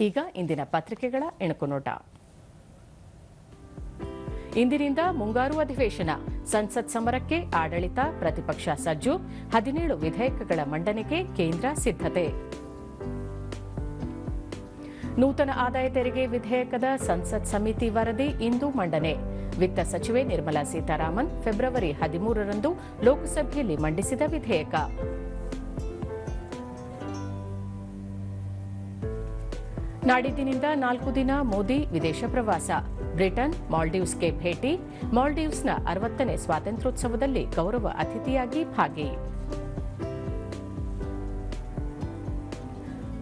ಈಗ ಇಂದಿನ ಪತ್ರಿಕೆಗಳ ಇಣುಕು ಇಂದಿನಿಂದ ಮುಂಗಾರು ಅಧಿವೇಶನ. ಸಂಸತ್ ಸಮರಕ್ಕೆ ಆಡಳಿತ, ಪ್ರತಿಪಕ್ಷ ಸಜ್ಜು, ಹದಿನೇಳು ವಿಧೇಯಕಗಳ ಮಂಡನೆಗೆ ಕೇಂದ್ರ ಸಿದ್ಧತೆ. ನೂತನ ಆದಾಯ ತೆರಿಗೆ ವಿಧೇಯಕದ ಸಂಸತ್ ಸಮಿತಿ ವರದಿ ಇಂದು ಮಂಡನೆ. ವಿತ್ತ ಸಚಿವೆ ನಿರ್ಮಲಾ ಸೀತಾರಾಮನ್ ಫೆಬ್ರವರಿ ಹದಿಮೂರರಂದು ಲೋಕಸಭೆಯಲ್ಲಿ ಮಂಡಿಸಿದ ವಿಧೇಯಕ. ನಾಡಿದ್ದಿನಿಂದ ನಾಲ್ಕು ದಿನ ಮೋದಿ ವಿದೇಶ ಪ್ರವಾಸ. ಬ್ರಿಟನ್, ಮಾಲ್ಡೀವ್ಸ್ಗೆ ಭೇಟಿ. ಮಾಲ್ಡೀವ್ಸ್ನ ಅರವತ್ತನೇ ಸ್ವಾತಂತ್ರ್ಯೋತ್ಸವದಲ್ಲಿ ಗೌರವ ಅತಿಥಿಯಾಗಿ ಭಾಗಿ.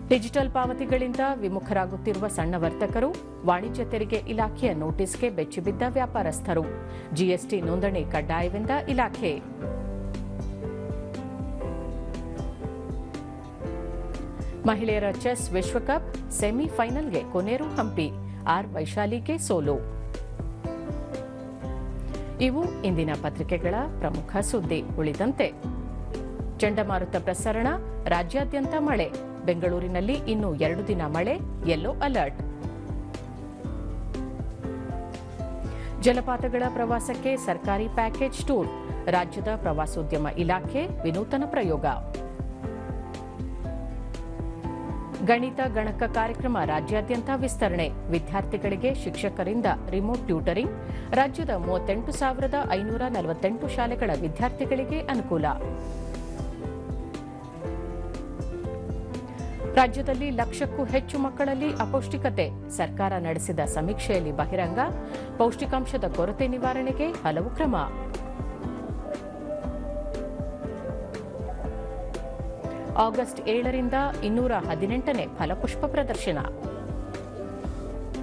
ಡಿಜಿಟಲ್ ಪಾವತಿಗಳಿಂದ ವಿಮುಖರಾಗುತ್ತಿರುವ ಸಣ್ಣ ವರ್ತಕರು, ವಾಣಿಜ್ಯ ತೆರಿಗೆ ಇಲಾಖೆಯ ನೋಟಿಸ್ಗೆ ಬೆಚ್ಚಿಬಿದ್ದ ವ್ಯಾಪಾರಸ್ಥರು. ಜಿಎಸ್ಟಿ ನೋಂದಣಿ ಕಡ್ಡಾಯವೆಂದ ಇಲಾಖೆ. ಮಹಿಳೆಯರ ಚೆಸ್ ವಿಶ್ವಕಪ್ ಸೆಮಿಫೈನಲ್ಗೆ ಕೊನೆರು ಹಂಪಿ, ಆರ್ ವೈಶಾಲಿಗೆ ಸೋಲು. ಇವು ಇಂದಿನ ಪತ್ರಿಕೆಗಳ ಪ್ರಮುಖ ಸುದ್ದಿ. ಉಳಿದಂತೆ, ಚಂಡಮಾರುತ ಪ್ರಸರಣ, ರಾಜ್ಯಾದ್ಯಂತ ಮಳೆ. ಬೆಂಗಳೂರಿನಲ್ಲಿ ಇನ್ನು ಎರಡು ದಿನ ಮಳೆ ಯೆಲ್ಲೋ ಅಲರ್ಟ್ ಜಲಪಾತಗಳ ಪ್ರವಾಸಕ್ಕೆ ಸರ್ಕಾರಿ ಪ್ಯಾಕೇಜ್ ಟೂರ್. ರಾಜ್ಯದ ಪ್ರವಾಸೋದ್ಯಮ ಇಲಾಖೆ ವಿನೂತನ ಪ್ರಯೋಗ. ಗಣಿತ, ಗಣಕ ಕಾರ್ಯಕ್ರಮ ರಾಜ್ಯಾದ್ಯಂತ ವಿಸ್ತರಣೆ. ವಿದ್ಯಾರ್ಥಿಗಳಿಗೆ ಶಿಕ್ಷಕರಿಂದ ರಿಮೋಟ್ ಟ್ಯೂಟರಿಂಗ್ ರಾಜ್ಯದ ಮೂವತ್ತೆಂಟು ಸಾವಿರದ ಐನೂರ ನಲವತ್ತೆಂಟು ಶಾಲೆಗಳ ವಿದ್ಯಾರ್ಥಿಗಳಿಗೆ ಅನುಕೂಲ. ರಾಜ್ಯದಲ್ಲಿ ಲಕ್ಷಕ್ಕೂ ಹೆಚ್ಚು ಮಕ್ಕಳಲ್ಲಿ ಅಪೌಷ್ಟಿಕತೆ. ಸರ್ಕಾರ ನಡೆಸಿದ ಸಮೀಕ್ಷೆಯಲ್ಲಿ ಬಹಿರಂಗ, ಪೌಷ್ಟಿಕಾಂಶದ ಕೊರತೆ ನಿವಾರಣೆಗೆ ಹಲವು ಕ್ರಮ. ಆಗಸ್ಟ್ ಏಳರಿಂದ ಇನ್ನೂರ ಹದಿನೆಂಟನೇ ಫಲಪುಷ್ಪ ಪ್ರದರ್ಶನ.